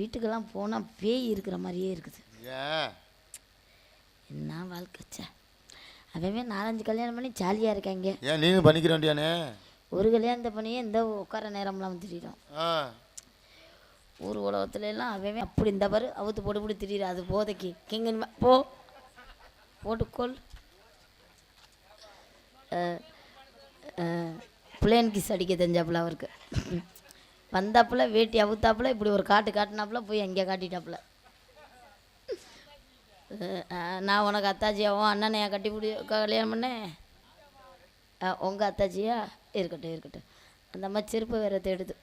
வீட்டுக்கெல்லாம் போனால் பேய் இருக்கிற மாதிரியே இருக்குது. என்ன வாழ்க்கைச்சா அவன் நாலஞ்சு கல்யாணம் பண்ணி ஜாலியாக இருக்காங்க. ஏன் நீனும் பண்ணிக்கிற வேண்டியானே ஒரு கல்யாணத்தை பண்ணியே இந்த உட்கார நேரம்லாம் திரியிடும் ஊர் உலகத்துல எல்லாம் அவன் அப்படி இந்த பாரு அவுத்து போட்டு போட்டு திரியிற அது போதைக்கு. கிங்கன் போ. போட்டுக்கொள் பிளேன் கிஸ் அடிக்க தெரிஞ்சாப்புல அவருக்கு. வந்தாப்புல வேட்டி அவுத்தாப்புல இப்படி ஒரு காட்டு காட்டினாப்புல போய் எங்கே காட்டிட்டாப்புல. நான் உனக்கு அத்தாச்சியாவும் அண்ணனையா கட்டி பிடி கல்யாணம் பண்ணேன். உங்கள் அத்தாச்சியா? இருக்கட்டும் இருக்கட்டும். அந்த மாதிரி செருப்பு வேற தேடுது.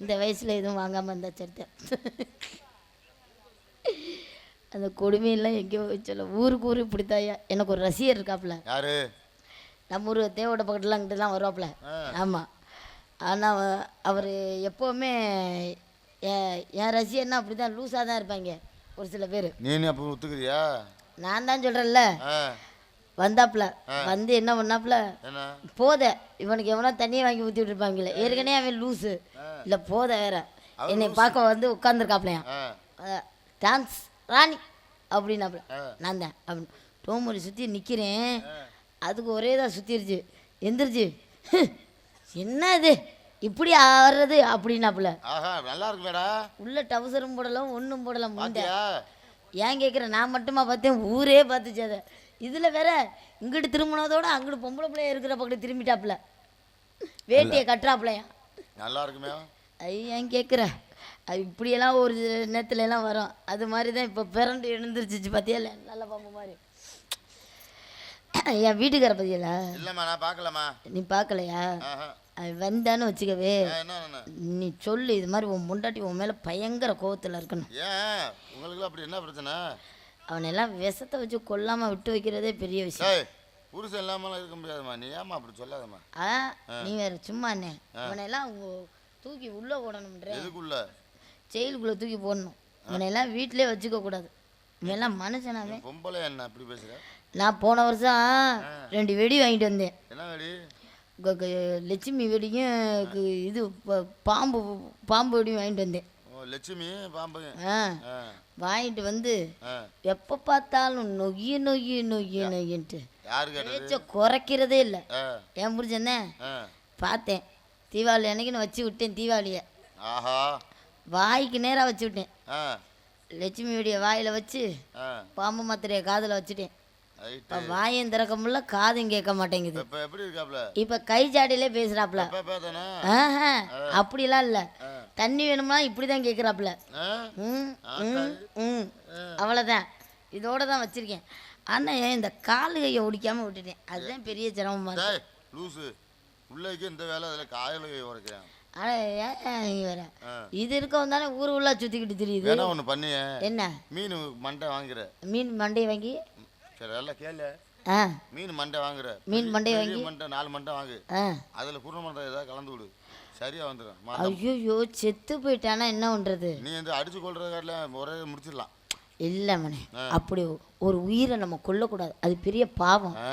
இந்த வயசில் எதுவும் வாங்காமல் இருந்தா சரிதான் அந்த கொடுமையெல்லாம் எங்கேயோ சொல்ல ஊருக்கு ஊர் இப்படித்தாயா எனக்கு ஒரு ரசிகர் இருக்காப்புல. யாரு? நம்ம ஊர் தேவோட பக்கத்துலாம் அங்கிட்டுலாம் வருவாப்புல. ஆமாம் ஆனால் அவர் எப்போவுமே என் ரசிகர்னா அப்படி தான் லூஸாக தான் இருப்பாங்க ஒரு சில பேர். நீனு அப்போ ஒத்துக்கிறியா? நான் தான் சொல்கிறேன்ல வந்தாப்புல. வந்து என்ன பண்ணாப்புல? போத. இவனுக்கு எவனோ தண்ணியை வாங்கி ஊற்றி விட்டுருப்பாங்களே ஏற்கனவே அவன் லூஸு இல்லை போத வேற. என்னை பார்க்க வந்து உட்காந்துருக்காப்லையாம் ஆ. டான்ஸ் ராணி. அப்படின்னாப்புல. நான் தான். அப்படின்னு டோமொழி சுற்றி நிற்கிறேன் அதுக்கு ஒரே தான் சுற்றிருச்சு எந்திரிச்சு. என்ன இது இப்படி ஆடுறது அப்படின்னாப்புல. ஆஹா நல்லா இருக்குமேடா. உள்ள டவுசரும் போடலாம் ஒன்றும் போடலாம் முண்டை. ஏன் கேட்குறேன் நான் மட்டுமா பார்த்தேன் ஊரே பார்த்துச்சு அதை. இதில் வேற இங்கிட்டு திரும்பினதோட அங்கிட்டு பொம்பளை பிள்ளைய இருக்கிற பக்கத்து திரும்பிட்டாப்புல. வேட்டியை கட்டுறாப்புலையா? நல்லா இருக்குமே. ஐ ஏன் கேட்குற அது இப்படியெல்லாம் ஒரு நேரத்துல எல்லாம் வரும். அது மாதிரி தான் இப்போ பிறண்டு எழுந்திருச்சிச்சு பார்த்தியா இல்லை நல்ல பாம்பு மாதிரி. என் வீட்டுக்கார பத்தியல இல்லைம்மா நான் பார்க்கலம்மா. நீ பார்க்கலையா? வந்தான்னு வச்சுக்கவே நீ சொல்லு இது மாதிரி உன் முண்டாட்டி உன் மேலே பயங்கர கோவத்தில் இருக்கணும். ஏன்? உங்களுக்கு அப்படி என்ன பிரச்சனை? அவனெல்லாம் விஷத்தை வச்சு கொல்லாமல் விட்டு வைக்கிறதே பெரிய விஷயம். புருஷன் இல்லாமலாம் இருக்க முடியாதும்மா. நீ ஏம்மா அப்படி சொல்லாதம்மா? ஆ நீ வேற சும்மா அண்ணே அவனையெல்லாம் உ- தூக்கி உள்ளே போடணும்ன்ற. எதுக்குள்ள? ஜெயிலுக்குள்ளே தூக்கி போடணும். இவனையெல்லாம் வீட்டிலே வச்சுக்க கூடாது இவெல்லாம் மனுஷனாவே. பொம்பளை என்ன அப்படி பேசுற? நான் போன வருஷம் ரெண்டு வெடி வாங்கிட்டு வந்தேன். என்ன வேடி? லட்சுமி வெடியும் இது பாம்பு பாம்பு வெடியும் வாங்கிட்டு வந்தேன். லட்சுமி பாம்பு. வாங்கிட்டு வந்து எப்போ பார்த்தாலும் நொய்யு நொய்யு நொய்யு நொய்யுன்ட்டு. பேச்ச குறைக்கிறதே இல்லை. ஏன் புரிஞ்சனே ஆ. பார்த்தேன். தீபாவளி அன்னைக்குன்னு வச்சு விட்டேன் தீபாவளியை. வாய்க்கு நேராக வச்சு விட்டேன். லட்சுமியுடைய வாயில் வச்சு பாம்பு மாத்திரையை காதில் வச்சுட்டேன். இப்போ வாயும் திறக்க முடியல காதும் கேட்க மாட்டேங்குது. இப்போ எப்படி இருக்காப்ல? இப்போ கை பார்த்தானே ஆஹா அப்படிலாம் இல்லை. தண்ணி வேணும்னா இப்படி தான் கேட்குறாப்புல ஆ ம் அவ்வளோதான் இதோட தான் வச்சுருக்கேன். ஆனால் இந்த காலு கையை ஒடிக்காமல் விட்டுட்டேன். அதுதான் பெரிய சிரமமாக இருக்கு. லூசு. உள்ளேக்கு இந்த வேலை அதில் காயில் உரைக்கிறேன் இது இருக்கவும் தானே ஊர் உள்ள சுற்றிக்கிட்டு தெரியுது. ஒன்று பண்ணிய என்ன? மீன் மண்டை வாங்குற. மீன் மண்டையை வாங்கி? சரி எல்லாம் கேளு. மீன் மண்டை வாங்குற. மீன் பெரிய வாங்கி? மண்டை நாலு மண்டை வாங்கு. அதில் குருண மண்டை ஏதாவது கலந்து விடு சரியா வந்துடும் ஐயோ செத்து போயிட்டானா என்ன பண்ணுறது நீ வந்து அடிச்சு கொள்றது காட்டில் ஒரே முடிச்சிடலாம். இல்லை மனே அப்படி ஒரு உயிரை நம்ம கொல்லக்கூடாது. அது பெரிய பாவம். ஆ.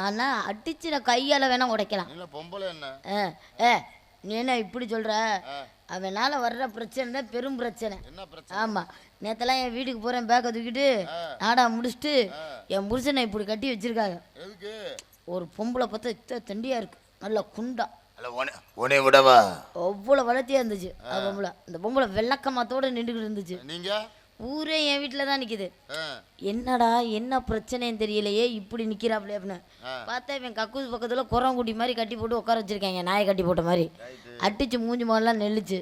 ஆனால் அடிச்சு நான் கையால் வேணா உடைக்கலாம். இல்லை பொம்பளை என்ன? ஏ நீ என்ன இப்படி சொல்கிற அவனால் வர்ற பிரச்சனை தான் பெரும் பிரச்சனை. ஆமாம் நேத்தெல்லாம் என் வீட்டுக்கு போகிறேன் பேக்கை தூக்கிட்டு நாடா முடிச்சுட்டு என் புருஷனை இப்படி கட்டி வச்சிருக்காங்க. ஒரு பொம்பளை பார்த்தா தண்டியாக இருக்கு. நல்லா குண்டா. அல்ல உனே உனே விடவா? அவ்வளோ வளர்த்தியாக இருந்துச்சு அந்த பொம்பளை. அந்த பொம்பளை வெள்ளக்கமாத்தோடு நின்றுக்கிட்டு இருந்துச்சு. நீங்கள் ஊரே என் வீட்டில் தான் நிற்கிது என்னடா என்ன பிரச்சனைன்னு தெரியலையே இப்படி நிற்கிறாப்ல அப்படின்னு. பார்த்தா இவன் கக்கூஸ் பக்கத்தில் குரங்குட்டி மாதிரி கட்டி போட்டு உட்கார வச்சிருக்காங்க நாயை கட்டி போட்ட மாதிரி. அடிச்சு மூஞ்சி முதல்லாம் நெல்லுச்சு.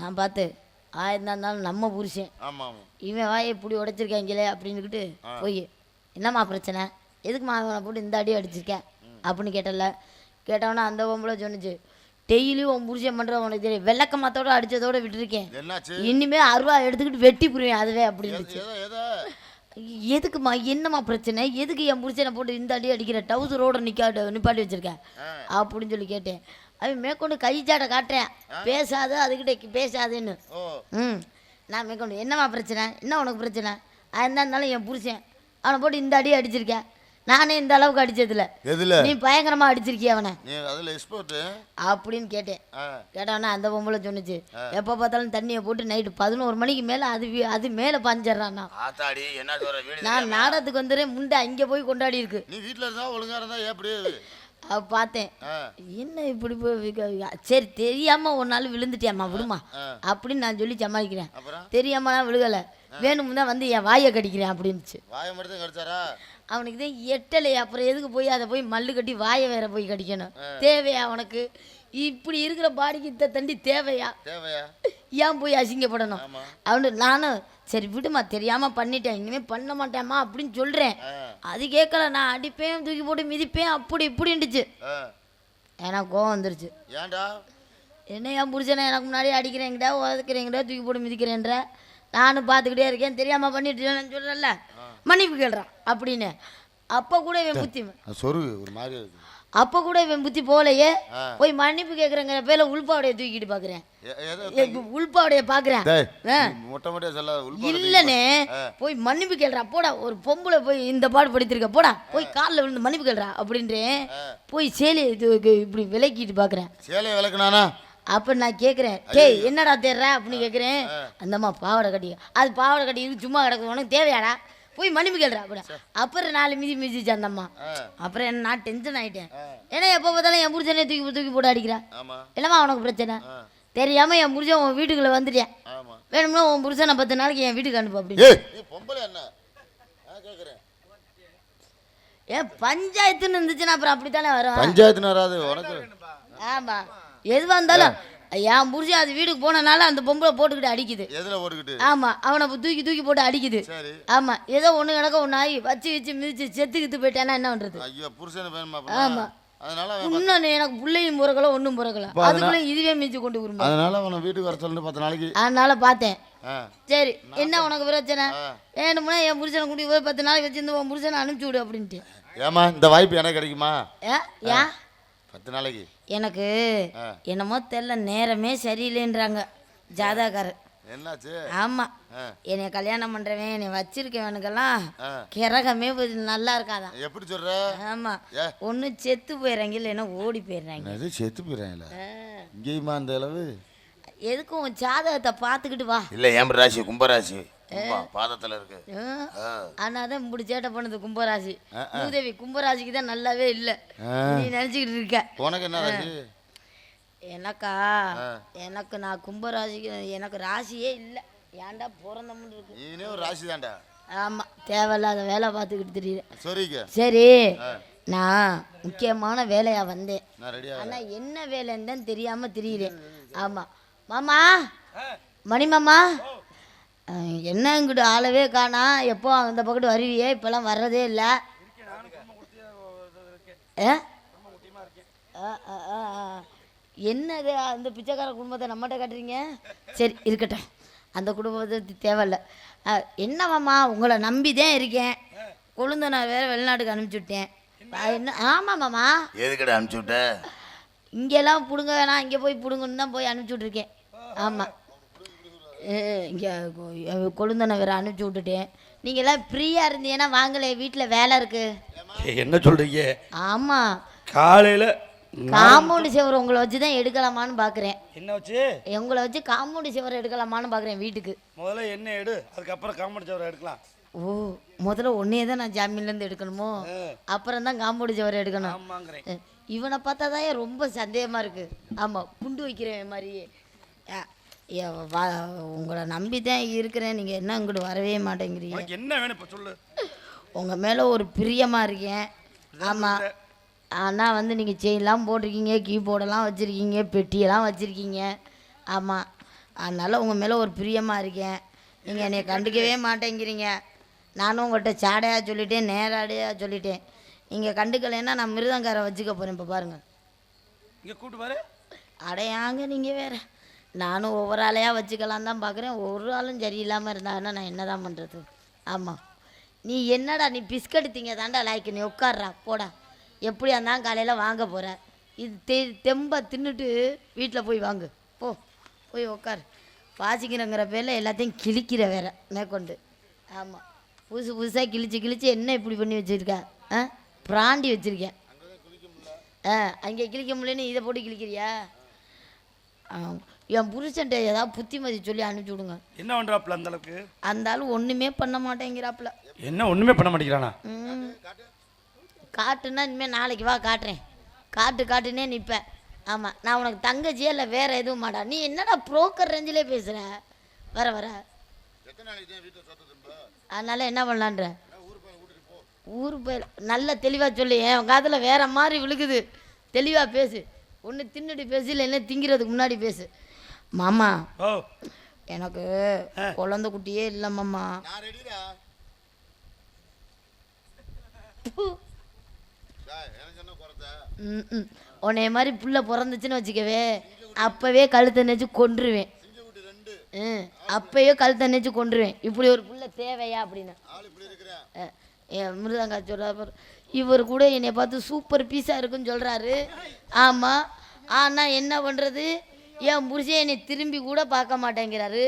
நான் பார்த்து ஆயிரம் இருந்தாலும் நம்ம புருஷன். இவன் வாயை இப்படி உடைச்சிருக்காங்களே அப்படின்னுக்கிட்டு போய் என்னம்மா பிரச்சனை? எதுக்கும்மா அவனை போட்டு இந்த அடி அடிச்சிருக்கேன் அப்படின்னு கேட்டல. கேட்டவொன்னே அந்த பொம்பளை சொன்னுச்சு டெய்லியும் உன் புருஷன் பண்ணுற உனக்கு தெரியும். வெள்ளக்கமாத்தோட அடிச்சதோட விட்டுருக்கேன். இனிமே அருவா எடுத்துக்கிட்டு வெட்டி புரிவேன் அதுவே எதோ எதுக்குமா என்னம்மா பிரச்சனை? எதுக்கு என் புருஷனை போட்டு இந்த அடி அடிக்கிற? டவுசரோட நிக்காட்டு நிப்பாட்டி வச்சிருக்கேன். அப்படின்னு சொல்லி கேட்டேன். அவன் மேற்கொண்டு கை சாட்டை காட்டுறேன். பேசாத அதுக்கிட்ட பேசாதேன்னு. ம். நான் மேற்கொண்டு என்னம்மா பிரச்சனை? என்ன உனக்கு பிரச்சனை? அது இருந்தாலும் என் புருஷன் அவனை போட்டு இந்த அடி அடிச்சிருக்கேன். நானே இந்த அளவுக்கு அடிச்சதில்ல. எதுல? நீ பயங்கரமா அடிச்சிருக்கிய அவனை. நீ அதுல எக்ஸ்போர்ட்டு அப்படின்னு கேட்டேன். கேட்டவொன்னே அந்த பொம்பளை சொன்னுச்சு. எப்போ பார்த்தாலும் தண்ணியை போட்டு நைட்டு பதினோரு மணிக்கு மேலே அது அது மேலே பாஞ்சிட்றான் நான். நாடகத்துக்கு வந்துடுறேன் முண்டை அங்கே போய் கொண்டாடி இருக்கு. நீ வீட்ல இருந்தா ஒழுங்கா இருந்தா எப்படி பார்த்தேன். என்ன இப்படி சரி தெரியாம ஒரு நாள் விழுந்துட்டியாம்மா விடுமா. அப்படின்னு நான் சொல்லி சமாளிக்கிறேன். அப்புறம்? தெரியாம நான் விழுகலை. வேணும் தான் வந்து என் வாயை கடிக்கிறேன் அப்படின்னுச்சு. வாயை மட்டும் கடிச்சாரா? அவனுக்கு தான் எட்டலையே அப்புறம் எதுக்கு போய் அதை போய் மல்லு கட்டி வாயை வேற போய் கடிக்கணும்? தேவையா அவனுக்கு? இப்படி இருக்கிற பாடிக்கு இந்த தண்டி தேவையா? தேவையா? ஏன் போய் அசிங்கப்படணும்? அவனு நானும் சரி விடுமா தெரியாம பண்ணிட்டேன் இனிமே பண்ண மாட்டேம்மா அப்படின்னு சொல்றேன். அது கேட்கல நான் அடிப்பேன் தூக்கி போட்டு மிதிப்பேன் அப்படி இப்படின்ட்டுச்சு ஆ. எனக்கு கோவம் வந்துருச்சு. ஏன்டா? என்ன என் புருஷனை எனக்கு முன்னாடி அடிக்கிறேங்கிட்ட உதக்கிறேங்கிட்ட தூக்கி போட்டு மிதிக்கிறேன்ற? நானும் பார்த்துக்கிட்டே இருக்கேன். தெரியாம பண்ணிட்டு சொல்கிறேன்ல மன்னிப்பு கேள்றான். அப்படின்னு. அப்போ கூட இவன் புத்தி சொருகு ஒரு மாதிரி அப்போ கூட இவன் புத்தி போகலையே. போய் மன்னிப்பு கேட்குறேங்கிற பேர்ல உள்பாவடையை தூக்கிட்டு பார்க்குறேன் உள்பாவடையை பார்க்குறேன் இல்லனே. போய் மன்னிப்பு கேள்றா போடா ஒரு பொம்பளை போய் இந்த பாடு படுத்திருக்க. போடா போய் காலில் விழுந்து மன்னிப்பு கேள்றா. அப்படின்றேன். போய் சேலை இது இப்படி விலக்கிட்டு பார்க்குறேன் சேலையை விளக்குனானா? அப்போ நான் கேட்குறேன் டேய் என்னடா தேடுற? அப்படின்னு கேட்குறேன் அந்தம்மா பாவாடை கட்டி அது பாவாடை கட்டி சும்மா கிடக்கு உனக்கு தேவையாடா? போய் மன்னிப்பு கேள்றா அப்படி. அப்புறம் நாலு மிதி மிதிச்சு அந்த அம்மா. ஆ, அப்புறம் என்ன நான் டென்ஷன் ஆகிட்டேன் ஏன்னா எப்போ பார்த்தாலும் என் புருஷனே தூக்கி தூக்கி போட்டு அடிக்கிறா? ஆமா. என்னம்மா உனக்கு பிரச்சனை? தெரியாம என் புருஷன் உன் வீட்டுக்குள்ளே வந்துட்டேன். ஆமா. வேணும்னா உன் புருஷனை பத்து நாளைக்கு என் வீட்டுக்கு அனுப்பு அப்படின்னு ஏய். நீ பொம்பளை என்ன? நான் கேக்குறேன். ஏன் பஞ்சாயத்துன்னு இருந்துச்சுன்னா அப்புறம் அப்படித்தானே வரும்? பஞ்சாயத்து வராது உனக்கு. ஆமா. எதுவாக இருந்தாலும் என் புருஷன் அது வீட்டுக்கு போனனால அந்த பொம்பளை போட்டுக்கிட்டு அடிக்குது. எதுல ஓடிக்கிட்டு ஆமா அவனை தூக்கி தூக்கி போட்டு அடிக்குது. சரி. ஆமா ஏதோ ஒண்ணு கிடக்க ஒண்ணு ஆகி வச்சு வச்சு மிதிச்சு செத்து கித்து போயிட்டானா என்ன பண்றது? ஐயோ புருஷனை ஆமா. இன்னொன்னு எனக்கு பிள்ளையும் பிறக்கல ஒண்ணும் பிறக்கல. அதுக்குள்ள இதுவே மிதிச்சு கொண்டு விரும்ப அதனால அவனை வீட்டுக்கு வர சொல்லிட்டு பத்து நாளைக்கு. அதனால பார்த்தேன். சரி என்ன உனக்கு பிரச்சனை. வேணும்னா என் புருஷனை கூட்டி போய் பத்து நாளைக்கு வச்சிருந்து உன் புருஷனை அனுப்பிச்சு விடு அப்படின்ட்டு. ஏம்மா இந்த வாய்ப்பு எனக்கு கிடைக்குமா? ஏ பத்து நாளைக்கு. எனக்கு. என்னமோ தெரியல நேரமே சரியில்லைன்றாங்க ஜாதகாரர் என்னாச்சு? ஆமா. என்னை கல்யாணம் பண்றவன் என்னை வச்சிருக்கவனுக்கெல்லாம். கிரகமே நல்லா இருக்காதான். எப்படி சொல்ற? ஆமா. ஒண்ணு செத்து போயிடுறாங்க இல்லைன்னா ஓடி போயிடுறாங்க செத்து போயிடறாங்களா. இங்கேயுமா அந்த அளவு? எதுக்கும் உன் ஜாதகத்தை பார்த்துக்கிட்டு வா. இல்ல ஏன் ராசி கும்பராசி? பாதத்துல இருக்கு. ஆனாதான் இப்படி சேட்டை பண்ணது கும்பராசி. மூதேவி கும்பராசிக்கு தான் நல்லாவே இல்லை. நீ நினச்சிக்கிட்டு இருக்க. உனக்கு என்ன ராசி? எனக்கா? எனக்கு நான் கும்பராசிக்கு எனக்கு ராசியே இல்லை. ஏன்டா பிறந்தமுன்னு இருக்கு? நீனே ஒரு ராசி தான்டா. ஆமா தேவையில்லாத வேலை பார்த்துக்கிட்டு தெரியுது. சரிங்க. சரி நான் முக்கியமான வேலையா வந்தேன். நான் ரெடியா ஆனா என்ன வேலைன்னு தான் தெரியாம தெரியுறேன் ஆமா. மாமா. மணி மாமா. என்ன இங்கிட்டு ஆளவே காணா? எப்போ அந்த பக்கத்து வருவியே? இப்பெல்லாம் வர்றதே இல்லை. என்னது அந்த பிச்சைக்கார குடும்பத்தை நம்மகிட்ட காட்டுறீங்க? சரி இருக்கட்டும். அந்த குடும்பத்தை பத்தி தேவையில்ல. அஹ், என்ன மாமா உங்களை நம்பி தான் இருக்கேன். கொழுந்த நான் வேற வெளிநாட்டுக்கு அனுப்பிச்சி விட்டேன். அது என்ன? ஆமாம் மாமா எதுக்கடா அனுப்பிச்சு விட்ட? இங்கெல்லாம் பிடுங்க வேணாம். இங்கே போய் பிடுங்கன்னு தான் போய் அனுப்பிச்சி விட்ருக்கேன் ஆமாம் இங்கே கொழுந்தனை வேற அனுப்பிச்சி விட்டுட்டேன். நீங்கள் எல்லாம் ஃப்ரீயாக இருந்தீங்கன்னா வாங்கலே வீட்டில் வேலை இருக்குது என்ன சொல்றீங்க? ஆமாம் காலையில காம்பவுண்டு சேவர் உங்களை வச்சு தான் எடுக்கலாமான்னு பார்க்குறேன் என்ன வச்சு? உங்களை வச்சு காம்பவுண்டு சேவர் எடுக்கலாமான்னு பார்க்குறேன் வீட்டுக்கு. முதல்ல என்ன எடு அதுக்கப்புறம் காமெடி சவரை எடுக்கலாம். ஓ முதல்ல ஒன்னே தான் நான் ஜாமீன்லேருந்து எடுக்கணுமோ? அப்புறம் தான் காம்பவுண்டு சேவர் எடுக்கணும். இவனை பார்த்தா தான் ரொம்ப சந்தேகமாக இருக்கு. ஆமாம் குண்டு வைக்கிறவன் மாதிரியே. உங்களை நம்பி தான் இருக்கிறேன். நீங்கள் என்ன இங்கிட்டு வரவே மாட்டேங்கிறீங்க? என்ன வேணும் இப்போ சொல்லு. உங்கள் மேலே ஒரு பிரியமாக இருக்கேன். ஆமாம் ஆனால் வந்து நீங்கள் செயின்லாம் போட்டிருக்கீங்க கீபோர்டெல்லாம் வச்சுருக்கீங்க பெட்டியெல்லாம் வச்சுருக்கீங்க. ஆமாம் அதனால் உங்கள் மேலே ஒரு பிரியமாக இருக்கேன். நீங்கள் என்னை கண்டுக்கவே மாட்டேங்கிறீங்க. நானும் உங்கள்கிட்ட சாடையாக சொல்லிட்டேன் நேராடையாக சொல்லிட்டேன். நீங்கள் கண்டுக்கலைன்னா நான் மிருதங்காரை வச்சுக்க போகிறேன் இப்போ பாருங்கள் இங்க கூட்டு பாரு. அடையாங்க நீங்கள் வேற. நானும் ஒவ்வொரு ஆளையாக வச்சுக்கலாம் தான் பார்க்குறேன். ஒரு ஆளும் சரியில்லாமல் இருந்தாங்கன்னா நான் என்ன தான் பண்ணுறது ஆமாம் நீ என்னடா நீ பிஸ்கட் திங்க தாண்டா லாய்க்கு. நீ உட்கார்றா போடா. எப்படியா இருந்தாலும் காலையில் வாங்க போகிற இது தெ தெம்ப தின்னுட்டு வீட்டில் போய் வாங்கு. போ போய் உட்கார். வாசிக்கிறங்கிற பேரில் எல்லாத்தையும் கிழிக்கிற வேற மேற்கொண்டு. ஆமாம் புதுசு புதுசாக கிழிச்சு கிழிச்சு என்ன இப்படி பண்ணி வச்சுருக்க? ஆ? பிராண்டி வச்சுருக்கேன். ஆ அங்கே கிழிக்க முடியலன்னு இதை போட்டு கிழிக்கிறியா? என் புருஷன்ட்ட ஏதாவது புத்திமதி சொல்லி அனுப்பிச்சி விடுங்க. என்ன பண்றாப்புல அந்த அளவுக்கு? அந்த ஆள் ஒன்றுமே பண்ண மாட்டேங்கிறாப்புல. என்ன ஒண்ணுமே பண்ண மாட்டேங்கிறானா. காட்டுன்னா இனிமேல் நாளைக்கு வா காட்டுறேன். காட்டு காட்டுனே நிற்பேன் ஆமாம் நான் உனக்கு தங்கச்சியே இல்லை வேற எதுவும் மாட்டா நீ என்னடா புரோக்கர் ரேஞ்சிலே பேசுகிற வர வர. அதனால என்ன பண்ணலான்ற? ஊர் போய் நல்ல தெளிவாக சொல்லு. என் காதில் வேற மாதிரி விழுகுது. தெளிவாக பேசு. ஒன்று தின்னுட்டு பேசு இல்லைன்னா திங்கிறதுக்கு முன்னாடி பேசு. மாமா எனக்கு குழந்தை குட்டியே இல்லை மாமா. உன்னைய மாதிரி புள்ள பிறந்துச்சுன்னு வச்சுக்கவே அப்போவே கழுத்தை நெச்சு கொன்றுவேன். அப்பயே கழுத்தை நெச்சு கொன்றுவேன். இப்படி ஒரு புள்ள தேவையா அப்படின்னு. ஆள் இப்படி இவர் கூட என்னை பார்த்து சூப்பர் பீஸாக இருக்குன்னு சொல்கிறாரு ஆமாம் ஆனால் என்ன பண்ணுறது என் புருஷன் என்னை திரும்பி கூட பார்க்க மாட்டேங்கிறாரு.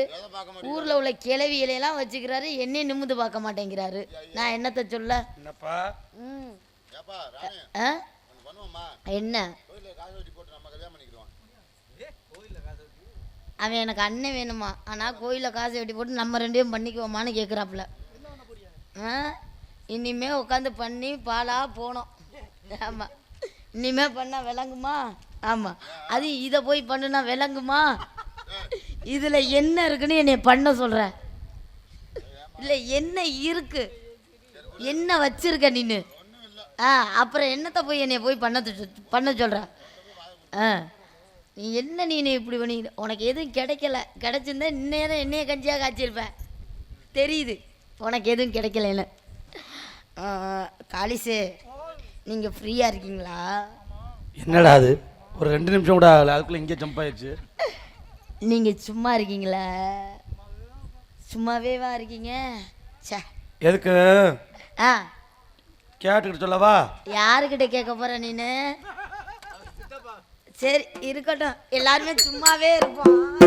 ஊரில் உள்ள கிளவிகளையெல்லாம் வச்சுக்கிறாரு. என்னையும் நிமிந்து பார்க்க மாட்டேங்கிறாரு. நான் என்னத்தை சொல்ல? என்னப்பா? ம். ஏப்பா ராணி ஆ? ஒன்று பண்ணுவோம்மா. என்ன? கோயிலில் காசு வெட்டி போட்டு நம்ம கல்யாணம் பண்ணிக்கிறோம் அவன் எனக்கு அண்ணன் வேணுமா? ஆனால் கோயிலில் காசு வெட்டி போட்டு நம்ம ரெண்டு பேரும் பண்ணிக்குவோமான்னு கேட்குறாப்புல ஆ? இனிமே உட்காந்து பண்ணி பாலா போனோம். ஆமாம் இனிமே பண்ணால் விளங்குமா? ஆமாம் அது இதை போய் பண்ணுனா விளங்குமா? இதில் என்ன இருக்குன்னு என்னை பண்ண சொல்கிற இல்லை என்ன இருக்கு? என்ன வச்சிருக்க நீனு ஆ அப்புறம் என்னத்தை போய் என்னை போய் பண்ண பண்ண சொல்கிற ஆ. நீ என்ன நீ நீ இப்படி பண்ணி? உனக்கு எதுவும் கிடைக்கல. கிடைச்சிருந்தா இந்நேரம் என்னைய கஞ்சியாக காய்ச்சிருப்பேன் தெரியுது. உனக்கு எதுவும் கிடைக்கலன்னு. ஆ, காளிசு நீங்கள் ஃப்ரீயாக இருக்கீங்களா? என்னடா அது? ஒரு ரெண்டு நிமிஷம் கூட ஆகல அதுக்குள்ள இங்கே ஜம்ப் ஆயிடுச்சு. நீங்கள் சும்மா இருக்கீங்களா? சும்மாவேவா இருக்கீங்க. சே எதுக்கு? ஆ. கேட்டுக்கிட்டு சொல்லவா? யாருக்கிட்ட கேட்க போற நீனு? சரி இருக்கட்டும். எல்லாருமே சும்மாவே இருப்போம்.